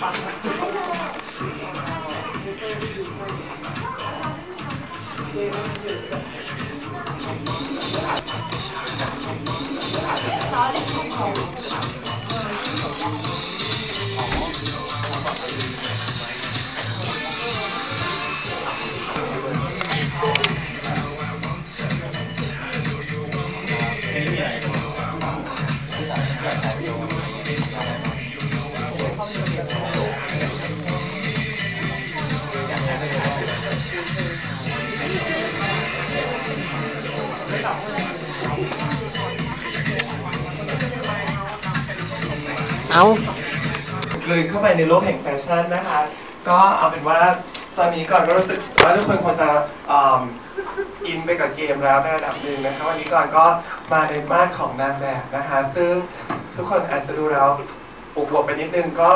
Yeah. เอาเลยเข้าไปในโลกแห่งแฟชั่นนะคะ ก็เอาเป็นว่าตอนนี้ก่อนก็รู้สึกว่าทุกคนคงจะอินไปกับเกมแล้วในระดับหนึ่งนะคะวันนี้ก่อนก็มาในมาดของนางแบบนะคะ ซึ่งทุกคนอาจจะดูแล้วอวบๆไปนิดนึงก็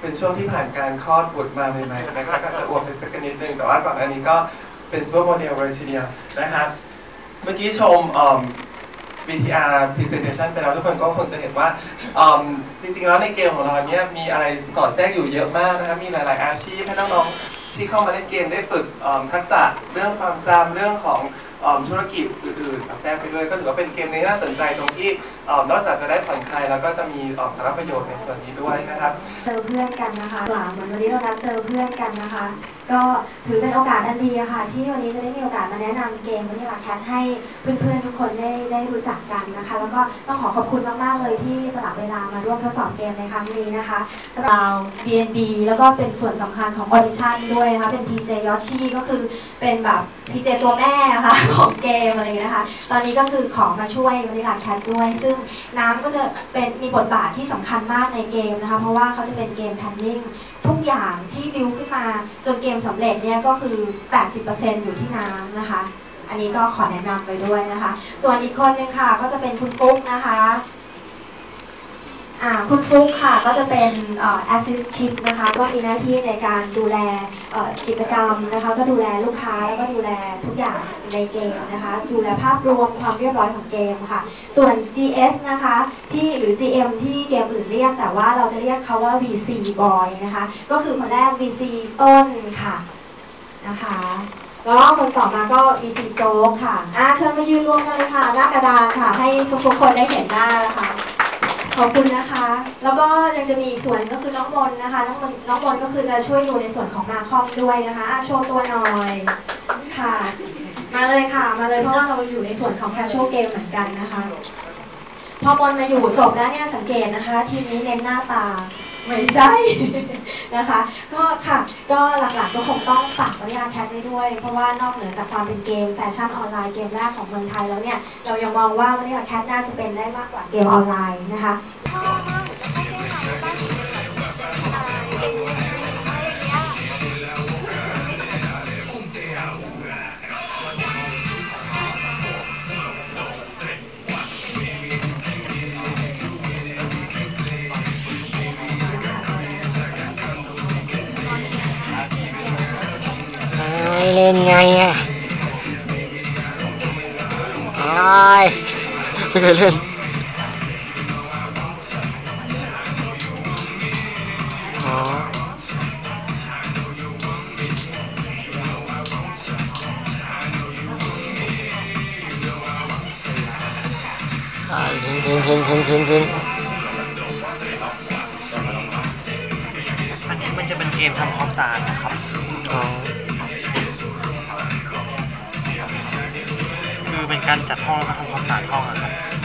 เป็นช่วงที่ผ่านการคลอดบุตรมาใหม่ๆนะคะก็จะอวบไปสักนิดนึงแต่ว่าก่อนอันนี้ก็เป็นซูเปอร์โมเดลเลยทีเดียวนะคะเมื่อกี้ชมอืม VTR presentation ไปแล้วทุกคนก็คงจะเห็นว่าอืมจริงๆแล้วในเกมของเราเนี่ยมีอะไรสอดแทรกอยู่เยอะมากนะครับมีหลาย ๆ อาชีพให้น้องๆที่เข้ามาเล่นเกมได้ฝึกอืมทักษะเรื่องความจำเรื่องของ ธุรกิจอื่นๆสอดแทรกไปด้วยก็ถือว่าเป็นเกมนี้น่าสนใจตรงที่อืมนอกจากจะได้ผ่อนคลายแล้วก็จะมีอืมสาระประโยชน์ในส่วนนี้ด้วยนะครับเจอเพื่อนกันนะคะหลังเหมือนวันนี้เรานัดเจอเพื่อนกันนะคะ ก็ถือเป็นโอกาสอันดีอะค่ะ ที่วันนี้จะได้มีโอกาสมาแนะนำเกมวันนี้ค่ะแคทให้เพื่อนๆทุกคนได้ได้รู้จักกันนะคะ แล้วก็ต้องขอขอบคุณมากๆเลยที่สละเวลามาร่วมทดสอบเกมในครั้งนี้นะคะเรา BNB แล้วก็เป็นส่วนสำคัญของออดิชั่นด้วยนะคะเป็น PJ Yoshi ก็คือเป็นแบบ PJ ตัวแม่นะคะของเกมอะไรอย่างเงี้ยนะคะ ตอนนี้ก็คือขอมาช่วยวันนี้ค่ะแคทด้วย ซึ่งน้ำก็จะเป็นมีบทบาทที่สำคัญมากในเกมนะคะ เพราะว่าเขาจะเป็นเกมแพนนิ่งทุกอย่างที่บิวขึ้นมาจนเกมสำเร็จเนี่ยก็คือ 80%อยู่ที่น้ำนะคะ อันนี้ก็ขอแนะนำไปด้วยนะคะ ส่วนอีกคนนึงค่ะก็จะเป็นคุณปุ๊กนะคะ คุณฟลุ๊กค่ะก็จะเป็นแอสซิสชิพนะคะก็มีหน้าที่ในการดูแลกิจกรรมนะคะ ก็ดูแลลูกค้าแล้วก็ดูแลทุกอย่างในเกมนะคะ ดูแลภาพรวมความเรียบร้อยของเกมค่ะ ส่วน GS นะคะที่หรือ GM ที่เกมอื่นเรียก แต่ว่าเราจะเรียกเขาว่า VC Boy นะคะ ก็คือคนแรก VC ต้นค่ะนะคะแล้วคนต่อมาก็ VC โจ๊กค่ะอ่าเชิญมายืนรวมกันเลยค่ะหน้ากระดานค่ะ ให้ทุกๆคนได้เห็นหน้านะคะ ขอบคุณนะคะ แล้วก็ยังจะมีอีกส่วนก็คือน้องมนนะคะ น้องมนน้องมนก็คือจะช่วยดูในส่วนของนาคอมด้วยนะคะอะโชว์ตัวหน่อยค่ะ มาเลยค่ะ มาเลยเพราะว่าเราอยู่ในส่วนของแคชช a l เกมเหมือนกันนะคะ พอมนมาอยู่จบแล้วเนี่ยสังเกตนะคะ ทีมนี้เน้นหน้าตา ไม่ใช่นะคะ ก็ค่ะ ก็หลักๆก็คงต้องฝากวริยาแคทไว้ด้วย เพราะว่านอกเหนือจากความเป็นเกมแฟชั่นออนไลน์เกมแรกของเมืองไทยแล้วเนี่ย เรายังมองว่าวริยาแคทน่าจะเป็นได้มากกว่าเกมออนไลน์นะคะ ทิ้งทิ้งทิ้งทิ้งทิ้งทิ้งอันนี้มันจะเป็นเกมทำความสะอาดนะครับ เป็นการจัดห้องแล้วก็ทำความสะอาดห้องอะครับ